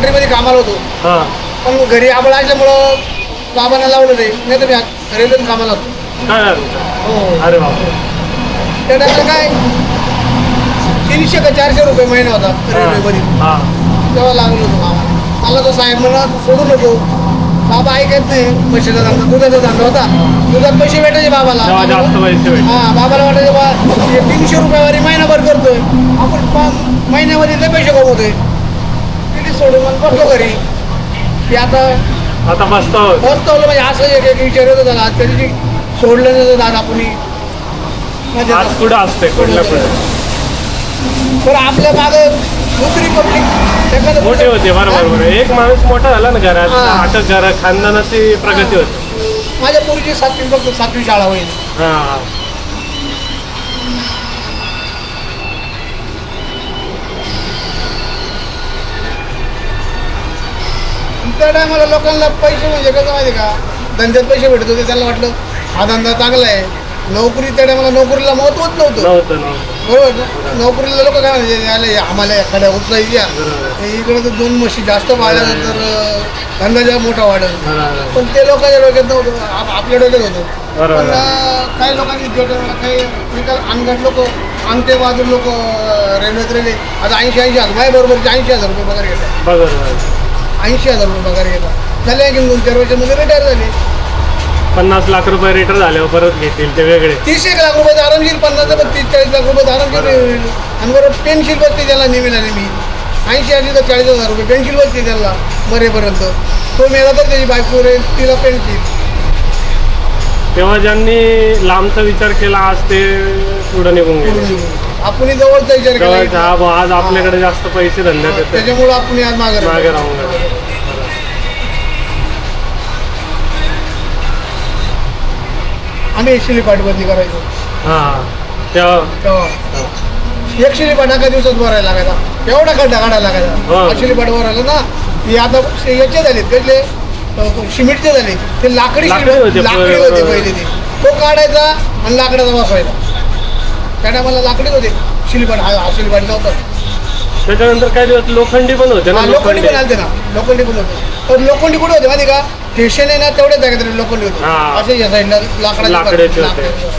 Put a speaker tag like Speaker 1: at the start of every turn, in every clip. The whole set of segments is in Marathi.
Speaker 1: पटरीमध्ये कामाला होतो.
Speaker 2: हा.
Speaker 1: पण घरी आबळ असल्यामुळं बाबांना लावलं नाही नाही तर मी रेल्वेत कामाला होतो.
Speaker 2: काय झालं?
Speaker 1: हो.
Speaker 2: अरे बापरे.
Speaker 1: त्या टायमाला काय? तीनशे का चारशे रुपये महिना होता रेल्वेमध्ये
Speaker 2: हा
Speaker 1: तेव्हा लागलो होतो बाबा. मला तो साहेब म्हणला तू सोडू नको बाबा ऐकत नाही पैशाचा धंदा दुधाचा धंदा होता. दुधात पैसे भेटायचे बाबाला.
Speaker 2: तेव्हा जास्त पैसे भेटले.
Speaker 1: हा बाबाला वाटायचे बा हे तीनशे रुपयावारी महिनाभर करतोय. आपण पा- महिन्यामध्ये लय पैसे कमवतोय. सोडून मग बसलो घरी. की आता
Speaker 2: आता मस्त
Speaker 1: बसतो म्हणजे असं एक एक विचार येतो त्या दिवशी सोडलं नाही दादा आपण म्हणजे
Speaker 2: आज पुढे असते कुठल्या
Speaker 1: पण आपल्या मागं दुसरी पब्लिक
Speaker 2: मोठे होते बरोबर एक माणूस मोठा झाला ना घरात. आता घर खानदानाची प्रगती होते.
Speaker 1: माझ्या पूर्वीची सातवी फक्त सातवी शाळा होईल.
Speaker 2: हा.
Speaker 1: त्या टायमाला लोकांना पैसे म्हणजे कसं माहिती का? धंद्यात पैसे भेटत होते त्यांना वाटलं हा धंदा चांगला आहे. नोकरी त्या टायमाला नोकरीला महत्वच नव्हतं.
Speaker 2: नव्हतं नव्हतं.
Speaker 1: बरोबर? नोकरीला लोक काय म्हणजे आले आम्हाला एखाद्या उचलायच्या
Speaker 2: बरोबर.
Speaker 1: इकडे तर दोन म्हशी जास्त पाळल्या तर अं, धंदा जेव्हा मोठा वाढेल.
Speaker 2: बरोबर.
Speaker 1: पण ते लोकांच्या डोक्यात नव्हतं आप- आपल्या डोक्यात होतं.
Speaker 2: बरोबर.
Speaker 1: पण अं, काही लोकांनी काही काही अनगट लोक अंगठे बहादूर लोक रेल्वेत रेल्वे आता ऐंशी ऐंशी हजार माझ्या बरोबरचे ऐंशी हजार रुपये पगार घेतात.
Speaker 2: बरोबर
Speaker 1: ऐंशी हजार रुपये पगार घेतात झाले की दोन चार वर्षामध्ये रिटायर झाले.
Speaker 2: पन्नास लाख रुपये रिटर्न झाल्यावर परत घेतील ते वेगळे.
Speaker 1: तीस एक लाख रुपये आरामशीर पन्नास ते तीस चाळीस लाख रुपये आरामशीर आणि बरोबर पेन्शिल बसते त्याला नेहमी ना नेहमी. ऐंशी आली तर चाळीस हजार रुपये पेन्शिल बसते त्याला मरेपर्यंत. तो मेला तर त्याची बायको रे तिला पेन्शिल
Speaker 2: तेव्हा ज्यांनी लांबचा विचार केला आज ते पुढे निघून गेले.
Speaker 1: आपण जवळचा विचार केला.
Speaker 2: आज आपल्याकडे जास्त पैसे धंद्यात येते
Speaker 1: त्याच्यामुळं आपण आज मागे.
Speaker 2: मागे राहून
Speaker 1: आम्ही एक शिली पाठबंदी करायचो.
Speaker 2: हा हा. तेव्हा?
Speaker 1: तेव्हा. एक पाठ एका दिवसात भरायला लागायचा. एवढा खड्डा काढायला
Speaker 2: हो.
Speaker 1: लागायचा शिली पाठ भरायला ना हे आता शे- याचे झालेत कसले अं, सिमेंटचे झाले ते लाकडी
Speaker 2: लाकडी
Speaker 1: शिली-
Speaker 2: होते
Speaker 1: लाकडी
Speaker 2: पहिले,
Speaker 1: होते
Speaker 2: बरोबर.
Speaker 1: पहिले ते. तो काढायचा आणि लाकडाचा बसवायचा. त्या टायमाला लाकडी होते. शिलीपाट हा हा शिलीपाट नव्हता.
Speaker 2: त्याच्यानंतर काही दिवस लोखंडी पण होते ना
Speaker 1: हा, लोखंडी पण आलते ना. लोखंडी पण होते. पण लोखंडी कुठे होते माहिती का? स्टेशन आहे ना तेवढ्याच जागेत रे लोखंडी होते
Speaker 2: हा.
Speaker 1: असे या साईडला लाकडाचे
Speaker 2: लाकडाचे होते.
Speaker 1: लाकडाचे.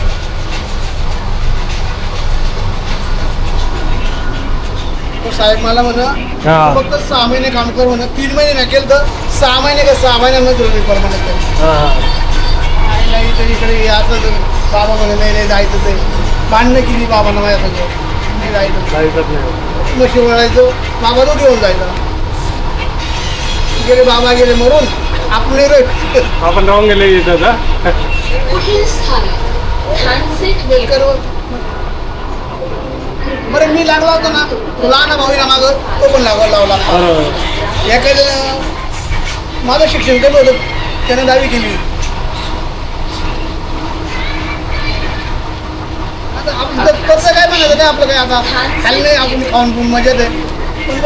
Speaker 1: तो साहेब मला म्हणा
Speaker 2: हा.
Speaker 1: फक्त सहा महिने काम कर म्हणा तीन महिने नाही केलं तर सहा महिने का सहा महिन्यामध्ये तुला मी परमानंट करेन.
Speaker 2: हा.
Speaker 1: नाही इकडे असं तर बाबा म्हणे नाही नाही जायचं ते भांडणं केली बाबांना माझ्या सगळं नाही जायचं म्हशी वळायचो बाबा तो घेऊन जायचा गेले बाबा गेले मरून आपले रे
Speaker 2: आपण राहून गेले
Speaker 1: कर. बरं मी लागला होता ना. तो लहान भाऊ ना मागं. तो पण लागला लावला. एखाद्या माझं शिक्षण केलं होतं. त्याने दहावी केली. आता आपण तसं काय म्हणायचं नाही आपलं काय आता? खाली नाही आपण खाऊन पिऊन मजेत आहे. पण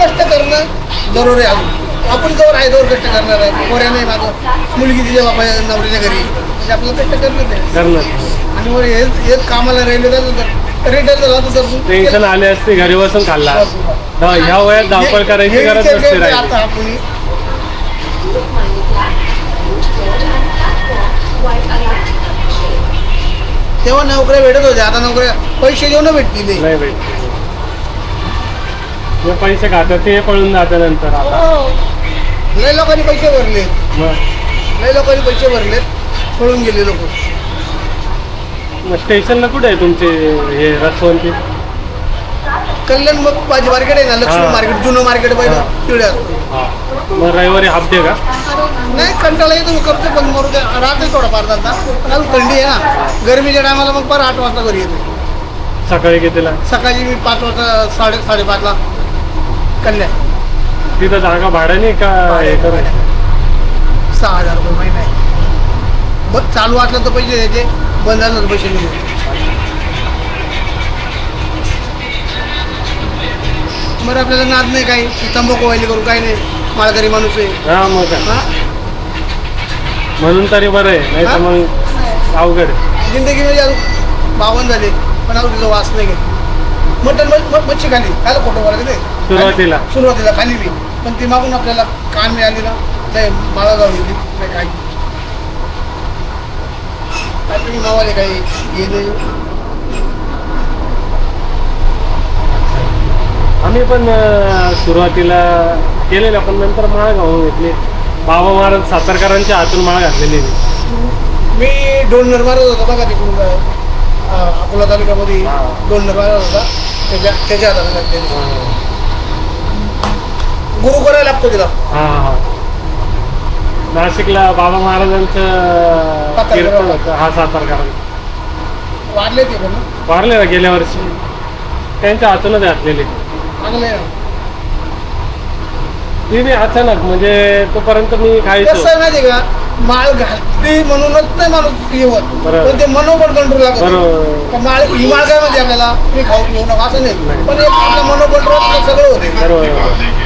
Speaker 1: कष्ट करणं जरूर आहे अजून. आपण जवळ आहे जवळ कष्ट करणार आहे. पोऱ्या नाही माझं मुलगी तिच्या बापा नवरीच्या घरी म्हणजे आपलं कष्ट करणं आहे
Speaker 2: करणं
Speaker 1: आणि वर हेच हेच कामाला रिटायर झाला तर
Speaker 2: टेन्शन आले असते घरी बसून खाल्ला. हा, ह्या वयात धावपळ करायची गरज
Speaker 1: विचार
Speaker 2: नसते
Speaker 1: करतोय
Speaker 2: राहिली.
Speaker 1: आता आपण. तेव्हा नोकऱ्या भेटत होत्या आता नोकऱ्या पैसे देऊन भेटतील. ते.
Speaker 2: नाही जे पैसे खातात ते पळून जाते नंतर आता.
Speaker 1: हो. लय लोकांनी पैसे भरले
Speaker 2: मग?
Speaker 1: लय लोकांनी पैसे भरलेत. पळून गेले लोक.
Speaker 2: मग स्टेशनला कुठे आहे तुमचे हे रसवंती?
Speaker 1: कल्याण मग भाजी मार्केट आहे ना लक्ष्मी
Speaker 2: हा.
Speaker 1: मार्केट जुनं मार्केट. पहिलं तिकडे असतं.
Speaker 2: मग रविवारी हाफ डे का?
Speaker 1: नाही कंटाळा येतो मी करतो पण मरू द्या. राहते थोडाफार धंदा पण अजून थंडी आहे ना. गरमीच्या टायमाला मग पर आठ वाजता घरी येते
Speaker 2: सकाळी कितीला?
Speaker 1: सकाळी मी पाच वाजता साडे साडेपाचला कल्याण.
Speaker 2: तिथं जागा भाड्याने का हे करून?
Speaker 1: सहा हजार रुपये महिना आहे. बघ चालू असलं तर पैसे द्यायचे बंद झालं तर पैसे नाही द्यायचे. बरं आपल्याला नाद नाही काही. तंबाखू वाहिली करू काही नाही. माळकरी माणूस आहे.
Speaker 2: हा मग काय.
Speaker 1: हा?
Speaker 2: म्हणून तरी बरं आहे. नाही तर मग अवघड आहे.
Speaker 1: जिंदगीमध्ये अजून बावन्न झाले. पण अजून तिचा वास नाही घेत. मटण म- म- मच्छी खाली. काय खोटं बोलायचं ते
Speaker 2: सुरुवातीला.
Speaker 1: सुरुवातीला खाली मी. पण ती मागून आपल्याला कान मिळाली ना नाही मला जाऊ गेली नाही काही काय? तुम्ही मावाले काही गेले
Speaker 2: आम्ही पण अं, सुरुवातीला केलेलं पण नंतर माळ घालून घेतली. बाबा महाराज सातारकरांच्या हातून माळ घातलेली
Speaker 1: मी डोंगर मारत होता बघा तिकडून अं, अकोला तालुक्यामध्ये.
Speaker 2: हा.
Speaker 1: डोंगर मारत होता. त्याच्या त्याच्या हाताने लागलेली गुरु करायला लागतो तिला.
Speaker 2: हा हा. नाशिकला बाबा महाराजांचं
Speaker 1: सातारकर.
Speaker 2: कीर्तन होतं. हा सातारकरांचं
Speaker 1: वाढले ते पण
Speaker 2: वारले ना गेल्या वर्षी. त्यांच्या हातूनच घातलेली.
Speaker 1: चांगले ना.
Speaker 2: ती बी अचानक म्हणजे तोपर्यंत मी खायचो
Speaker 1: कसं आहे माहिती का? माळ घातली म्हणूनच नाही माणूस येवत
Speaker 2: बरोबर.
Speaker 1: पण ते मनोबळ कंट्रोल लागत
Speaker 2: बरोबर.
Speaker 1: माळ ही माळ काय म्हणते आपल्याला? मी खाऊ घेऊ नका असं नाही. पण एक आपलं सगळं होते.
Speaker 2: बरोबर.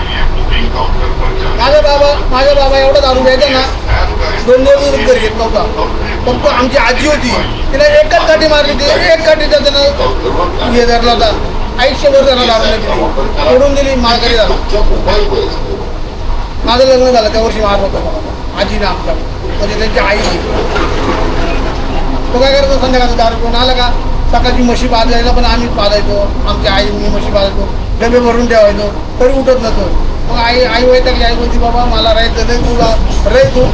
Speaker 1: माझा बाबा माझा बाबा एवढा दारू प्यायचा ना दोन दोन दिवस घरी घेत नव्हता. फक्त आमची आजी होती तिला एकच काठी मारली ती एक काठीचा त्यानं हे धरला होता आयुष्यभर त्याला दारू नाही दिली सोडून दिली माळकरी झाला. माझं लग्न झालं त्या वर्षी मार होतं आजीनं आमच्या म्हणजे त्यांची आई तो काय करतो संध्याकाळचा दारू पिऊन आला का सकाळची म्हशी पाजायला पण आम्हीच पाजायचो. आमची आई मी म्हशी पाजायचो. डबे भरून ठेवायचो तरी उठत नसतो मग आई आई वैतागली आई बोलती बाबा मला राहायचं नाही तुला राही तू.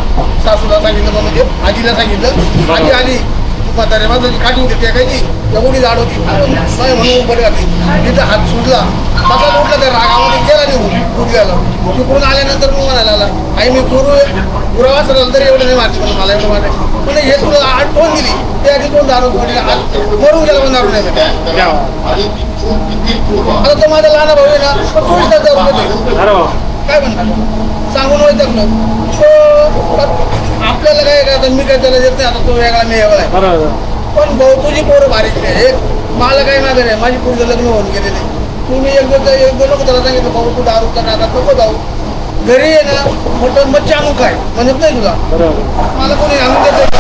Speaker 1: सासूला सांगितलं बा म्हणजे आजीला सांगितलं. आजी आली. म्हातारे माझी काठी होती टेकायची एवढी जाड होती. नाही म्हणून बरं घातली तिथं हात सुटला तसा उठला त्या रागामध्ये गेला निघून गेला तिकडून आल्यानंतर मग म्हणायला लागला आई मी गुरु गुरावास राहिलं तरी एवढं नाही मारते म्हणून मला एवढं मारायचं म्हणजे हे तुला आठवण दिली. ते आधी कोण दारू कोणी मरून गेला पण दारू नाही. आता तो माझा लहान भाऊ आहे ना तो चोवीस तास दारू. काय म्हणतात सांगून वैतागलं तो आपल्याला काय काय मी काय त्याला देत नाही आता तो वेगळा मी वेगळा आहे. पण भाऊ तुझी पोरं बारीक नाही एक मला काय मागं नाही. माझी पुढचं लग्न होऊन गेलेले तुम्ही एक दिवस एक दोन लोक त्याला सांगितलं भाऊ तू दारू का आता नको जाऊ. घरी ये ना मटण मच्छी आणून काय म्हणत नाही तुला. मला कोणी आणून देत